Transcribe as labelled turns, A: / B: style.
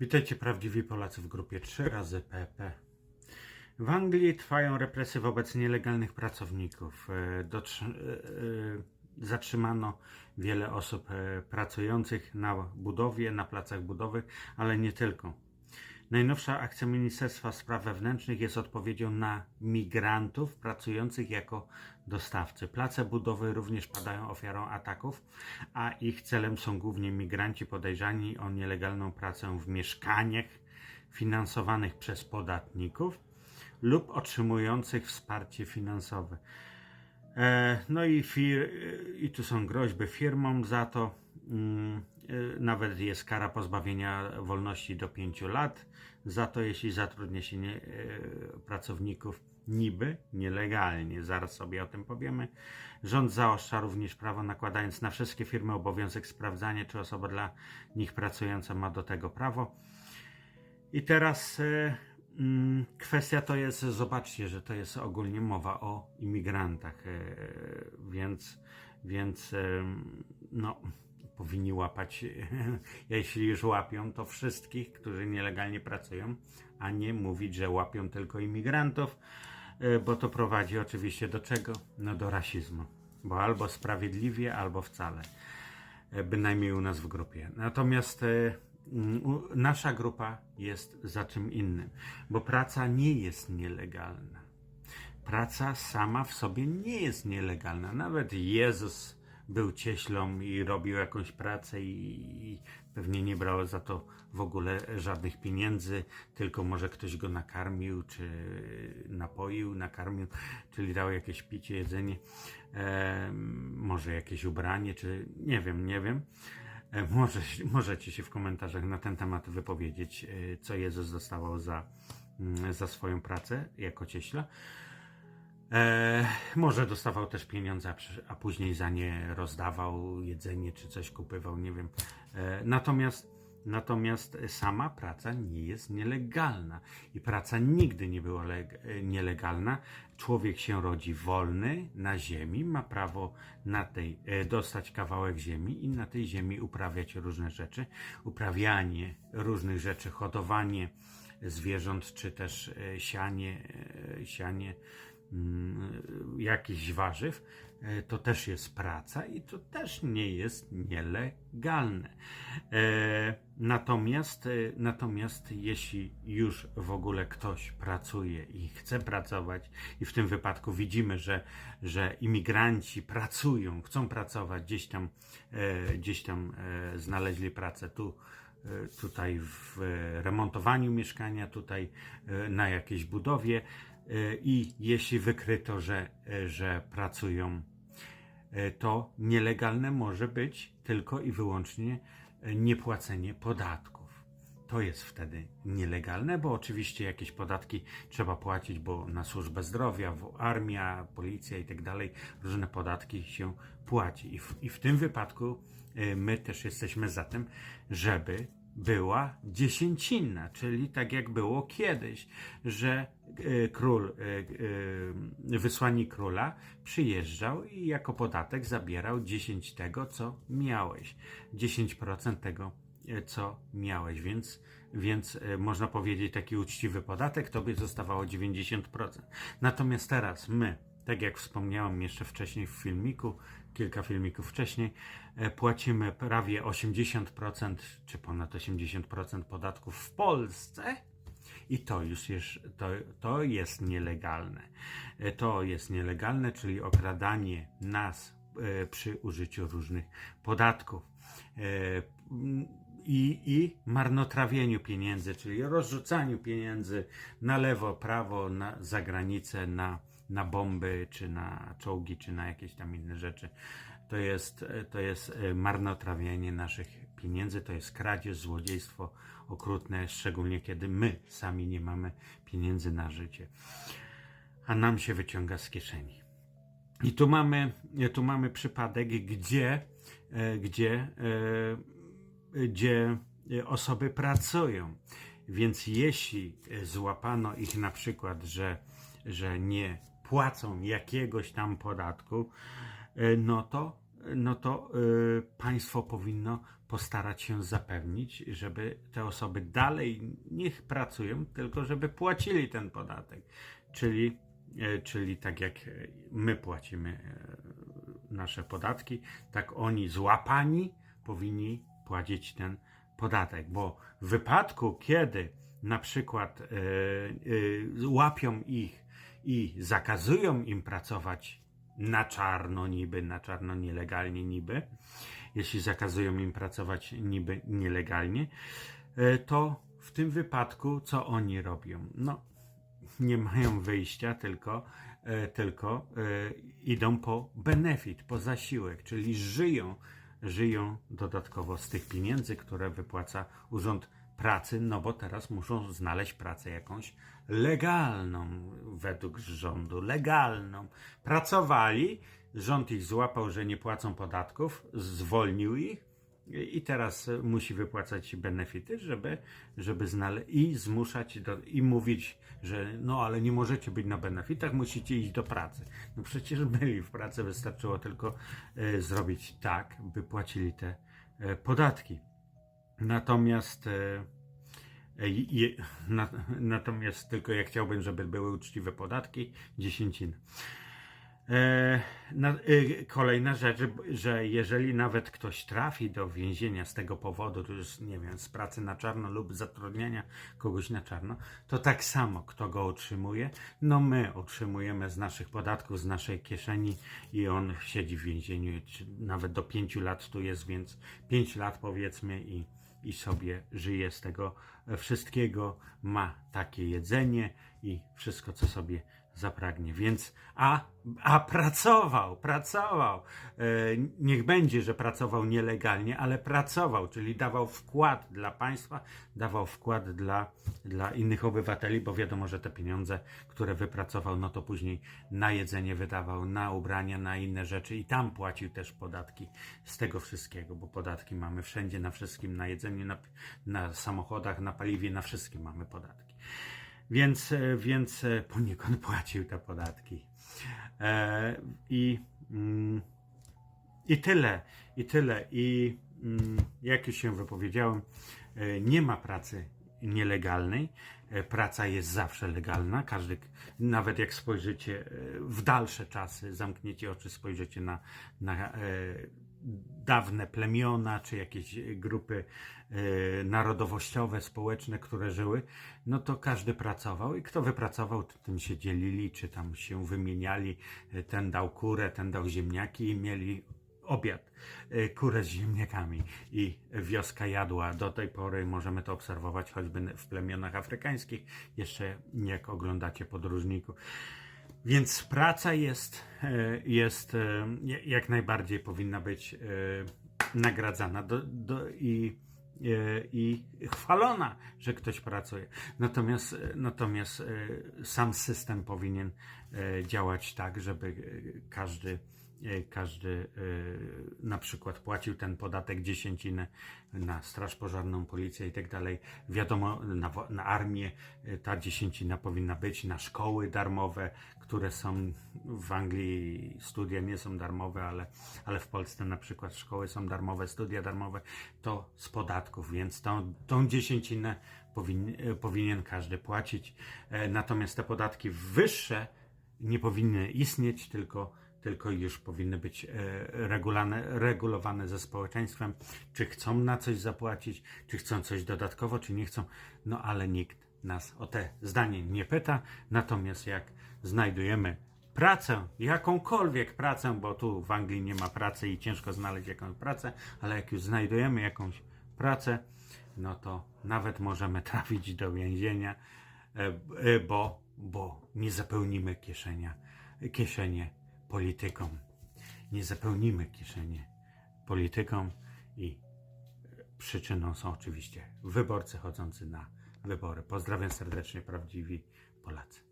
A: Witajcie prawdziwi Polacy w grupie 3 razy PP. W Anglii trwają represje wobec nielegalnych pracowników. E, Dotrz- e, e, zatrzymano wiele osób pracujących na budowie, na placach budowy, ale nie tylko. Najnowsza akcja Ministerstwa Spraw Wewnętrznych jest odpowiedzią na migrantów pracujących jako dostawcy. Place budowy również padają ofiarą ataków, a ich celem są głównie migranci podejrzani o nielegalną pracę w mieszkaniach finansowanych przez podatników lub otrzymujących wsparcie finansowe. E, No i, fir- i tu są groźby firmom za to. E, Nawet jest kara pozbawienia wolności do 5 lat. Za to, jeśli zatrudnia się nie, e, pracowników niby nielegalnie. Zaraz sobie o tym powiemy. Rząd zaostrza również prawo, nakładając na wszystkie firmy obowiązek sprawdzania, czy osoba dla nich pracująca ma do tego prawo. I teraz e, mm, kwestia to jest, zobaczcie, że to jest ogólnie mowa o imigrantach, więc, więc no, powinni łapać, jeśli już łapią, to wszystkich, którzy nielegalnie pracują, a nie mówić, że łapią tylko imigrantów, e, bo to prowadzi oczywiście do czego? No do rasizmu, bo albo sprawiedliwie, albo wcale e, bynajmniej u nas w grupie. Natomiast e, nasza grupa jest za czym innym, bo praca nie jest nielegalna. Praca sama w sobie nie jest nielegalna. Nawet Jezus był cieślą i robił jakąś pracę i, i pewnie nie brał za to w ogóle żadnych pieniędzy, tylko może ktoś go nakarmił, czy napoił, nakarmił, czyli dał jakieś picie, jedzenie, e, może jakieś ubranie, czy nie wiem, nie wiem. E, Może, możecie się w komentarzach na ten temat wypowiedzieć, e, co Jezus dostawał za, mm, za swoją pracę jako cieśla. E, może dostawał też pieniądze, a, później za nie rozdawał jedzenie czy coś kupywał, nie wiem. E, natomiast, natomiast sama praca nie jest nielegalna i praca nigdy nie była leg- nielegalna. Człowiek się rodzi wolny na ziemi, ma prawo na tej e, dostać kawałek ziemi i na tej ziemi uprawiać różne rzeczy. Uprawianie różnych rzeczy, hodowanie zwierząt, czy też e, sianie, e, sianie jakichś warzyw, e, to też jest praca i to też nie jest nielegalne. E, Natomiast, e, natomiast jeśli już w ogóle ktoś pracuje i chce pracować, i w tym wypadku widzimy, że, że imigranci pracują, chcą pracować, gdzieś tam, gdzieś tam znaleźli pracę tu, tutaj w remontowaniu mieszkania, tutaj na jakiejś budowie i jeśli wykryto, że, e, że pracują, e, to nielegalne może być tylko i wyłącznie e, niepłacenie podatków. To jest wtedy nielegalne, bo oczywiście jakieś podatki trzeba płacić, bo na służbę zdrowia, armia, policja i tak dalej, różne podatki się płaci. I w, i w tym wypadku e, my też jesteśmy za tym, żeby była dziesięcina, czyli tak jak było kiedyś, że e, król, e, e, wysłannik króla przyjeżdżał i jako podatek zabierał 10 tego, co miałeś. 10% tego, e, co miałeś, więc, więc e, można powiedzieć taki uczciwy podatek, to by zostawało 90%. Natomiast teraz my, tak jak wspomniałem jeszcze wcześniej w filmiku, kilka filmików wcześniej, e, płacimy prawie 80% czy ponad 80% podatków w Polsce. I to już jest, to, to jest nielegalne. E, To jest nielegalne, czyli okradanie nas e, przy użyciu różnych podatków. E, I, I marnotrawieniu pieniędzy, czyli rozrzucaniu pieniędzy na lewo, prawo, na, za granicę, na, na bomby, czy na czołgi, czy na jakieś tam inne rzeczy. To jest, to jest marnotrawienie naszych pieniędzy, to jest kradzież, złodziejstwo okrutne, szczególnie kiedy my sami nie mamy pieniędzy na życie, a nam się wyciąga z kieszeni. I tu mamy, tu mamy przypadek, gdzie, e, gdzie, e, gdzie osoby pracują. Więc jeśli złapano ich na przykład, że, że nie płacą jakiegoś tam podatku, e, no to, no to państwo powinno postarać się zapewnić, żeby te osoby dalej niech pracują, tylko żeby płacili ten podatek. Czyli, e, czyli tak jak my płacimy e, nasze podatki, tak oni złapani powinni płacić ten podatek, bo w wypadku, kiedy na przykład e, łapią ich i zakazują im pracować na czarno niby, na czarno nielegalnie niby, jeśli zakazują im pracować niby nielegalnie, e, to w tym wypadku co oni robią? No, nie mają wyjścia, tylko, e, tylko e, idą po benefit, po zasiłek, czyli żyją, żyją dodatkowo z tych pieniędzy, które wypłaca Urząd Pracy, no bo teraz muszą znaleźć pracę jakąś legalną według rządu, legalną. Pracowali, rząd ich złapał, że nie płacą podatków, zwolnił ich i teraz musi wypłacać benefity, żeby, żeby znale- i zmuszać do, i mówić, że no ale nie możecie być na benefitach, musicie iść do pracy. No przecież byli w pracy, wystarczyło tylko e, zrobić tak, by płacili te e, podatki. Natomiast e, e, na, natomiast tylko ja chciałbym, żeby były uczciwe podatki, dziesięciny. E, na, e, kolejna rzecz, że jeżeli nawet ktoś trafi do więzienia z tego powodu, to już nie wiem, z pracy na czarno lub zatrudniania kogoś na czarno, to tak samo kto go otrzymuje, no my otrzymujemy z naszych podatków, z naszej kieszeni i on siedzi w więzieniu, nawet do pięciu lat tu jest, więc pięć lat powiedzmy i, i sobie żyje z tego wszystkiego, ma takie jedzenie i wszystko co sobie zapragnie. Więc, a, a pracował, pracował. E, niech będzie, że pracował nielegalnie, ale pracował, czyli dawał wkład dla państwa, dawał wkład dla, dla innych obywateli, bo wiadomo, że te pieniądze, które wypracował, no to później na jedzenie wydawał, na ubrania, na inne rzeczy i tam płacił też podatki z tego wszystkiego, bo podatki mamy wszędzie, na wszystkim, na jedzeniu, na, na samochodach, na paliwie, na wszystkim mamy podatki. Więc, e, więc e, poniekąd płacił te podatki. E, I, mm, I tyle, i tyle. I mm, jak już się wypowiedziałem, nie ma pracy nielegalnej. Praca jest zawsze legalna. Każdy, nawet jak spojrzycie w dalsze czasy, zamkniecie oczy, spojrzycie na, na dawne plemiona, czy jakieś grupy e, narodowościowe, społeczne, które żyły, no to każdy pracował i kto wypracował, tym się dzielili, czy tam się wymieniali. E, Ten dał kurę, ten dał ziemniaki i mieli obiad, e, kurę z ziemniakami i wioska jadła. Do tej pory możemy to obserwować choćby w plemionach afrykańskich, jeszcze jak oglądacie podróżników. Więc praca jest, e, jest e, jak najbardziej powinna być e, nagradzana do, do, i, i chwalona, że ktoś pracuje. Natomiast, natomiast sam system powinien działać tak, żeby każdy każdy e, na przykład płacił ten podatek dziesięcinę na straż pożarną, policję i tak dalej. Wiadomo, na, na armię e, ta dziesięcina powinna być, na szkoły darmowe, które są w Anglii, studia nie są darmowe, ale, ale w Polsce na przykład szkoły są darmowe, studia darmowe, to z podatków, więc tą, tą dziesięcinę powin, e, powinien każdy płacić. E, Natomiast te podatki wyższe nie powinny istnieć, tylko, tylko już powinny być e, regulane, regulowane ze społeczeństwem, czy chcą na coś zapłacić, czy chcą coś dodatkowo, czy nie chcą. No ale nikt nas o te zdanie nie pyta. Natomiast jak znajdujemy pracę, jakąkolwiek pracę, bo tu w Anglii nie ma pracy i ciężko znaleźć jakąś pracę, ale jak już znajdujemy jakąś pracę, no to nawet możemy trafić do więzienia, e, e, bo, bo nie zapełnimy kieszenia, kieszenie politykom. Nie zapełnimy kieszenie politykom i przyczyną są oczywiście wyborcy chodzący na wybory. Pozdrawiam serdecznie, prawdziwi Polacy.